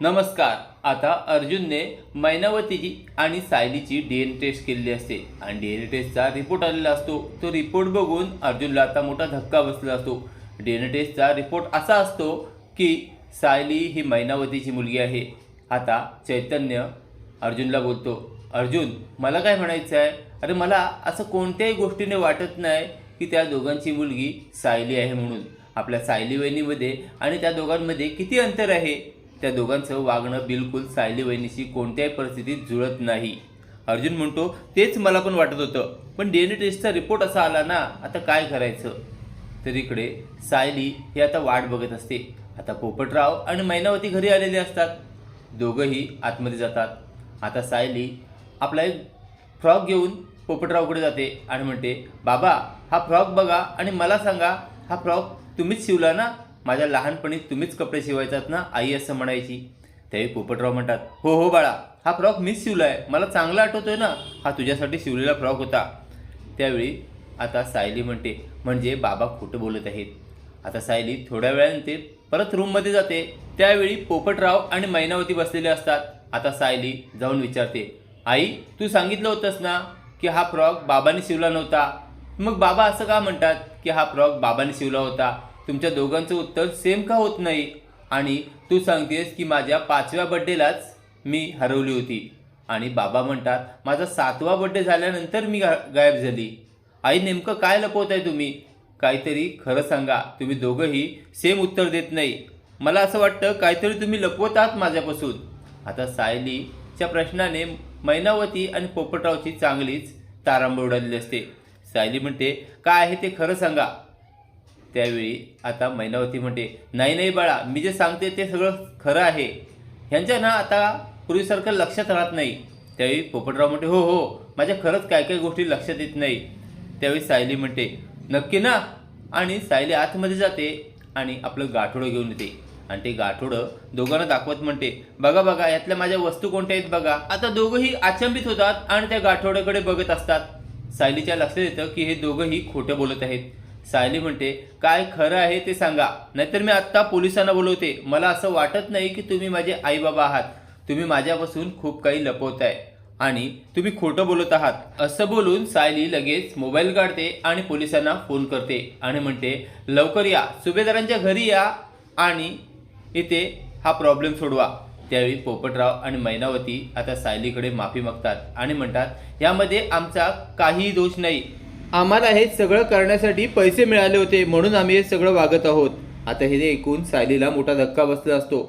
नमस्कार. आता अर्जुनने मैनावतीची आणि सायलीची डी एन टेस्ट केलेली असते. आणि डी एन टेस्टचा रिपोर्ट आलेला असतो. तो रिपोर्ट बघून अर्जुनला आता मोठा धक्का बसला असतो. डी एन टेस्टचा रिपोर्ट असा असतो की सायली ही मैनावतीची मुलगी आहे. आता चैतन्य अर्जुनला बोलतो अर्जुन मला काय म्हणायचं आहे अरे मला असं कोणत्याही गोष्टीने वाटत नाही की त्या दोघांची मुलगी सायली आहे म्हणून. आपल्या सायली वहिनीमध्ये आणि त्या दोघांमध्ये किती अंतर आहे? त्या दोघांचं वागणं बिलकुल सायली वहिनीशी कोणत्याही परिस्थितीत जुळत नाही. अर्जुन म्हणतो तेच मला पण वाटत होतं पण डी एन ए टेस्टचा रिपोर्ट असा आला ना आता काय करायचं? तर इकडे सायली हे आता वाट बघत असते. आता पोपटराव आणि मैनावती घरी आलेले असतात. दोघंही आतमध्ये जातात. आता सायली आपला एक फ्रॉक घेऊन पोपटरावकडे जाते आणि म्हणते बाबा हा फ्रॉक बघा आणि मला सांगा हा फ्रॉक तुम्हीच शिवला ना? माझ्या लहानपणी तुम्हीच कपडे शिवायचात ना? आई असं म्हणायची. त्यावेळी पोपटराव म्हणतात हो हो बाळा हा फ्रॉक मीच शिवला आहे मला चांगला आठवतोय ना? हा तुझ्यासाठी शिवलेला फ्रॉक होता. त्यावेळी आता सायली म्हणते म्हणजे बाबा खोटं बोलत आहेत. आता सायली थोड्या वेळाने ते परत रूममध्ये जाते. त्यावेळी पोपटराव आणि मैनावती बसलेले असतात. आता सायली जाऊन विचारते आई तू सांगितलं होतंस ना की हा फ्रॉक बाबांनी शिवला नव्हता? मग बाबा असं का म्हणतात की हा फ्रॉक बाबांनी शिवला होता? तुमच्या दोघांचं उत्तर सेम का होत नाही? आणि तू सांगतेस की माझ्या पाचव्या बड्डेलाच मी हरवली होती. आणि बाबा म्हणतात माझा सातवा बड्डे झाल्यानंतर मी गा गायब झाली. आई नेमकं काय लपवत आहे तुम्ही? काहीतरी खरं सांगा. तुम्ही दोघंही सेम उत्तर देत नाही. मला असं वाटतं काहीतरी तुम्ही लपवत आहात माझ्यापासून. आता सायलीच्या प्रश्नाने मैनावती आणि पोपटरावची चांगलीच तारांबळ उडालेली असते. सायली म्हणते काय आहे ते खरं सांगा. त्यावेळी आता मैनावती म्हणते नाही नाही बाळा मी जे सांगते ते सगळं खरं आहे. ह्यांच्या ना आता पूर्वीसारखं लक्षात राहत नाही. त्यावेळी पोपटराव म्हणते हो हो माझ्या खरंच काय काय गोष्टी लक्षात येत नाही. त्यावेळी सायली म्हणते नक्की ना. आणि सायली आतमध्ये जाते आणि आपलं गाठोडं घेऊन येते. आणि ते गाठोडं दोघांना दाखवत म्हणते बघा बघा यातल्या माझ्या वस्तू कोणत्या आहेत बघा. आता दोघंही अचंबित होतात आणि त्या गाठोड्याकडे बघत असतात. सायलीच्या लक्षात येतं की हे दोघंही खोटं बोलत आहेत. सायली म्हणते काय खरं आहे ते सांगा. नाहीतर मी आत्ता पोलिसांना बोलवते. मला असं वाटत नाही की तुम्ही माझे आईबाबा आहात. तुम्ही माझ्यापासून खूप काही लपवताय. आणि तुम्ही खोटं बोलत आहात. असं बोलून सायली लगेच मोबाईल काढते आणि पोलिसांना फोन करते आणि म्हणते लवकर या. सुभेदारांच्या घरी या आणि इथे हा प्रॉब्लेम सोडवा. त्यावेळी पोपटराव आणि मैनावती आता सायलीकडे माफी मागतात आणि म्हणतात यामध्ये आमचा काहीही दोष नाही. आम्हाला हे सगळं करण्यासाठी पैसे मिळाले होते म्हणून आम्ही हे सगळं वागत आहोत. आता हे ऐकून सायलीला मोठा धक्का बसला असतो.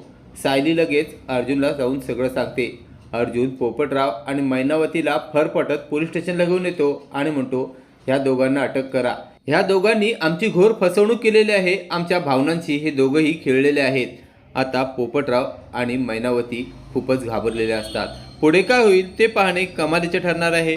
सायली लगेच अर्जुनला जाऊन सगळं सांगते. अर्जुन पोपटराव आणि मैनावतीला फरफटत पोलीस स्टेशनला घेऊन येतो आणि म्हणतो ह्या दोघांना अटक करा. ह्या दोघांनी आमची घोर फसवणूक केलेली आहे. आमच्या भावनांशी हे दोघंही खेळलेले आहेत. आता पोपटराव आणि मैनावती खूपच घाबरलेले असतात. पुढे काय होईल ते पाहणे कमालीचे ठरणार आहे.